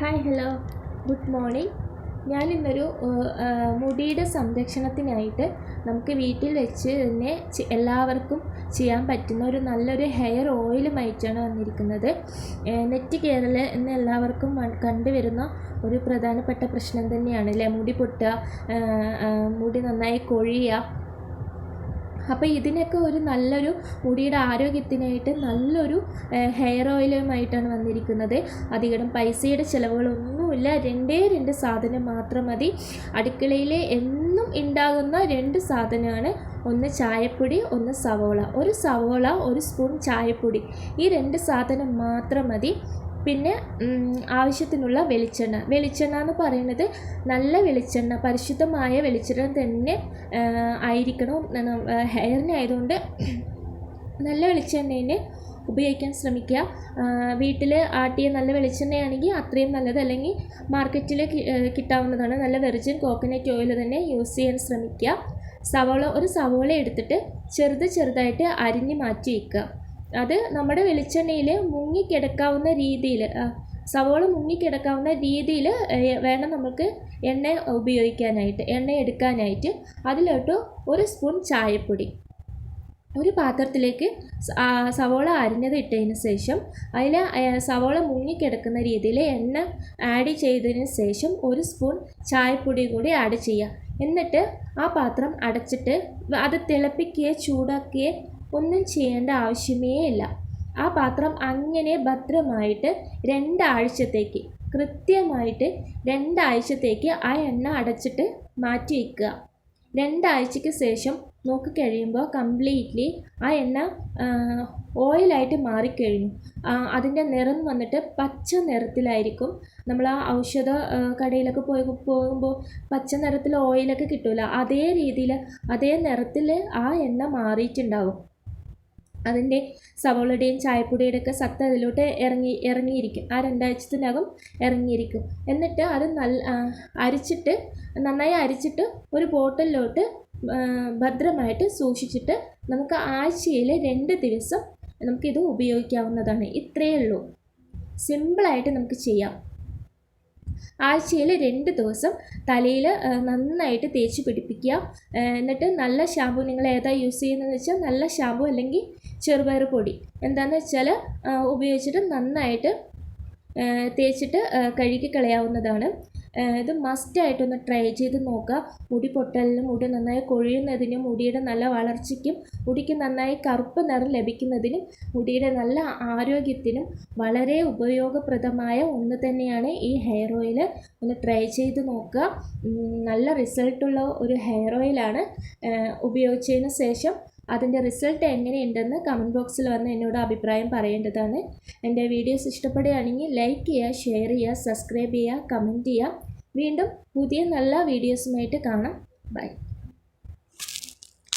Hi hello good morning ഞാനിന്നൊരു മുടിയുടെ സംരക്ഷണത്തിനായിട്ട് നമുക്ക് വീട്ടിൽ വെച്ച് തന്നെ എല്ലാവർക്കും ചെയ്യാൻ പറ്റുന്ന ഒരു നല്ലൊരു ഹെയർ ഓയിലുമായിട്ടാണ് വന്നിരിക്കുന്നത്. നെറ്റ് കേരള എന്ന് എല്ലാവർക്കും കണ്ടുവരുന്ന ഒരു പ്രധാനപ്പെട്ട പ്രശ്നം തന്നെയാണ് അല്ലേ? മുടി പൊട്ടുക മുടി നന്നായി കൊഴിയുക അപ്പോൾ ഇതിനൊക്കെ ഒരു നല്ലൊരു മുടിയുടെ ആരോഗ്യത്തിനായിട്ട് നല്ലൊരു ഹെയർ ഓയിലുമായിട്ടാണ് വന്നിരിക്കുന്നത്. അധികം പൈസയുടെ ചിലവുകളൊന്നുമില്ല. രണ്ടേ രണ്ട് സാധനം മാത്രം മതി. അടുക്കളയിലെ എന്നും ഉണ്ടാകുന്ന രണ്ട് സാധനമാണ്. ഒന്ന് ചായപ്പൊടി ഒന്ന് സവോള. ഒരു സവോള ഒരു സ്പൂൺ ചായപ്പൊടി. ഈ രണ്ട് സാധനം മാത്രം മതി. പിന്നെ ആവശ്യത്തിനുള്ള വെളിച്ചെണ്ണ. വെളിച്ചെണ്ണ എന്ന് പറയുന്നത് നല്ല വെളിച്ചെണ്ണ പരിശുദ്ധമായ വെളിച്ചെണ്ണ തന്നെ ആയിരിക്കണം. ഹെയറിന് ആയതുകൊണ്ട് നല്ല വെളിച്ചെണ്ണേനെ ഉപയോഗിക്കാൻ ശ്രമിക്കുക. വീട്ടിൽ ആട്ടിയ നല്ല വെളിച്ചെണ്ണയാണെങ്കിൽ അത്രയും നല്ലത്. അല്ലെങ്കിൽ മാർക്കറ്റിൽ കിട്ടാവുന്നതാണ്. നല്ല വെർജിൻ കോക്കനട്ട് ഓയിൽ തന്നെ യൂസ് ചെയ്യാൻ ശ്രമിക്കുക. സവോള ഒരു സവോള എടുത്തിട്ട് ചെറുത് ചെറുതായിട്ട് അരിഞ്ഞ് മാറ്റി വയ്ക്കുക. അത് നമ്മുടെ വെളിച്ചെണ്ണയിൽ മുങ്ങിക്കിടക്കാവുന്ന രീതിയിൽ സവോള മുങ്ങിക്കിടക്കാവുന്ന രീതിയിൽ വേണം നമുക്ക് എണ്ണ ഉപയോഗിക്കാനായിട്ട് എണ്ണ എടുക്കാനായിട്ട്. അതിലോട്ട് ഒരു സ്പൂൺ ചായപ്പൊടി. ഒരു പാത്രത്തിലേക്ക് സവോള അരിഞ്ഞത് ഇട്ടതിന് ശേഷം അതിൽ സവോള മുങ്ങിക്കിടക്കുന്ന രീതിയിൽ എണ്ണ ആഡ് ചെയ്തതിന് ശേഷം ഒരു സ്പൂൺ ചായപ്പൊടി കൂടി ആഡ് ചെയ്യുക. എന്നിട്ട് ആ പാത്രം അടച്ചിട്ട് അത് തിളപ്പിക്കുകയോ ചൂടാക്കുകയോ ഒന്നും ചെയ്യേണ്ട ആവശ്യമേ ഇല്ല. ആ പാത്രം അങ്ങനെ ഭദ്രമായിട്ട് രണ്ടാഴ്ചത്തേക്ക് കൃത്യമായിട്ട് രണ്ടാഴ്ചത്തേക്ക് ആ എണ്ണ അടച്ചിട്ട് മാറ്റി വയ്ക്കുക രണ്ടാഴ്ചയ്ക്ക് ശേഷം നോക്കിക്കഴിയുമ്പോൾ കംപ്ലീറ്റ്ലി ആ എണ്ണ ഓയിലായിട്ട് മാറിക്കഴിഞ്ഞു. അതിന്റെ നിറം വന്നിട്ട് പച്ച നിറത്തിലായിരിക്കും. നമ്മൾ ആ ഔഷധ കടയിലൊക്കെ പോയി പോകുമ്പോൾ പച്ച നിറത്തിൽ ഓയിലൊക്കെ കിട്ടില്ല അതേ രീതിയിൽ അതേ നിറത്തിൽ ആ എണ്ണ മാറിയിട്ടുണ്ടാവും. അതിന്റെ സവോളയുടെയും ചായപ്പൊടിയുടെ ഒക്കെ സത്ത് അതിലോട്ട് ഇറങ്ങി ഇറങ്ങിയിരിക്കും. ആ രണ്ടാഴ്ചത്തിനകം ഇറങ്ങിയിരിക്കും. എന്നിട്ട് അത് നല്ല അരിച്ചിട്ട് നന്നായി അരിച്ചിട്ട് ഒരു ബോട്ടിലോട്ട് ഭദ്രമായിട്ട് സൂക്ഷിച്ചിട്ട് നമുക്ക് ആഴ്ചയിൽ രണ്ട് ദിവസം നമുക്കിത് ഉപയോഗിക്കാവുന്നതാണ്. ഇത്രയേ ഉള്ളൂ. സിമ്പിളായിട്ട് നമുക്ക് ചെയ്യാം. ആഴ്ചയിൽ രണ്ട് ദിവസം തലയിൽ നന്നായിട്ട് തേച്ച് പിടിപ്പിക്കുക. എന്നിട്ട് നല്ല ഷാമ്പു നിങ്ങൾ ഏതാ യൂസ് ചെയ്യുന്നതെന്ന് വെച്ചാൽ നല്ല ഷാമ്പു അല്ലെങ്കിൽ ചെറുപയർ പൊടി. എന്താണെന്ന് വെച്ചാൽ ഉപയോഗിച്ചിട്ട് നന്നായിട്ട് തേച്ചിട്ട് കഴുകി കളയാവുന്നതാണ്. ഇത് മസ്റ്റായിട്ടൊന്ന് ട്രൈ ചെയ്ത് നോക്കുക. മുടി പൊട്ടലിനും മുടി നന്നായി കൊഴിയുന്നതിനും മുടിയുടെ നല്ല വളർച്ചയ്ക്കും മുടിക്ക് നന്നായി കറുപ്പ് നിറം ലഭിക്കുന്നതിനും മുടിയുടെ നല്ല ആരോഗ്യത്തിനും വളരെ ഉപയോഗപ്രദമായ ഒന്ന് തന്നെയാണ് ഈ ഹെയർ ഓയിൽ ഒന്ന് ട്രൈ ചെയ്ത് നോക്കുക. നല്ല റിസൾട്ടുള്ള ഒരു ഹെയർ ഓയിലാണ് ഉപയോഗിച്ചതിന് ശേഷം അതിന്റെ റിസൾട്ട് എങ്ങനെയുണ്ടെന്ന് കമന്റ് ബോക്സിൽ വന്ന് എന്നോട് അഭിപ്രായം പറയേണ്ടതാണ്. എന്റെ വീഡിയോസ് ഇഷ്ടപ്പെടുകയാണെങ്കിൽ ലൈക്ക് ചെയ്യുക ഷെയർ ചെയ്യുക സബ്സ്ക്രൈബ് ചെയ്യുക കമന്റ് ചെയ്യുക. വീണ്ടും പുതിയ നല്ല വീഡിയോസുമായിട്ട് കാണാം. ബൈ.